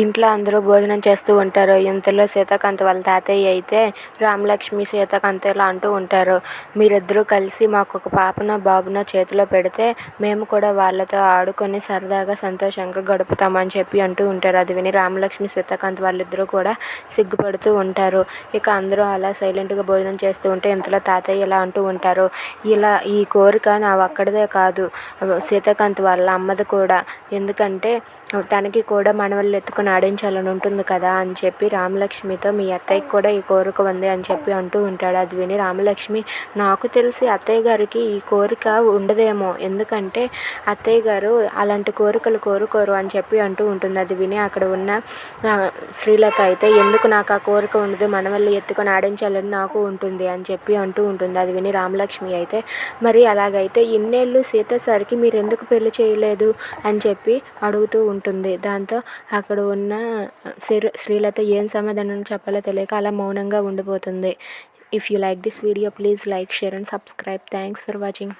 ఇంట్లో అందరూ భోజనం చేస్తూ ఉంటారు. ఇంతలో సీతాకాంత్ వాళ్ళ తాతయ్య అయితే రామలక్ష్మి సీతాకాంత్ ఇలా అంటూ ఉంటారు. మీరిద్దరూ కలిసి మాకు ఒక పాపనో బాబునో చేతిలో పెడితే మేము కూడా వాళ్ళతో ఆడుకొని సరదాగా సంతోషంగా గడుపుతామని చెప్పి అంటూ ఉంటారు. అది విని రామలక్ష్మి సీతాకాంత్ వాళ్ళిద్దరూ కూడా సిగ్గుపడుతూ ఉంటారు. ఇక అందరూ అలా సైలెంట్గా భోజనం చేస్తూ ఉంటే ఇంతలో తాతయ్య ఇలా అంటూ ఉంటారు. ఇలా ఈ కోరిక నా ఒక్కడిదే కాదు. సీతాకాంత్ వాళ్ళ అమ్మది కూడా. ఎందుకంటే తనకి కూడా మనవళ్ళు ఎత్తుకొని ఆడించాలని ఉంటుంది కదా అని చెప్పి రామలక్ష్మితో మీ అత్తయ్యకి కూడా ఈ కోరిక ఉంది అని చెప్పి అంటూ ఉంటాడు. అది విని రామలక్ష్మి నాకు తెలిసి అత్తయ్య గారికి ఈ కోరిక ఉండదేమో. ఎందుకంటే అత్తయ్య గారు అలాంటి కోరికలు కోరుకోరు అని చెప్పి అంటూ ఉంటుంది. అది విని అక్కడ ఉన్న శ్రీలత అయితే ఎందుకు నాకు ఆ కోరిక ఉండదు? మనవల్ని ఎత్తుకొని ఆడించాలని నాకు ఉంటుంది అని చెప్పి అంటూ ఉంటుంది. అది విని రామలక్ష్మి అయితే మరి అలాగైతే ఇన్నేళ్ళు సీత సార్కి మీరు ఎందుకు పెళ్ళి చేయలేదు? అని చెప్పి అడుగుతూ ఉంటుంది. దాంతో అక్కడ ఉన్న శ్రీ శ్రీలత ఏం సమాధానం చెప్పాలో తెలియక అలా మౌనంగా ఉండిపోతుంది. If you like this video please like share and subscribe thanks for watching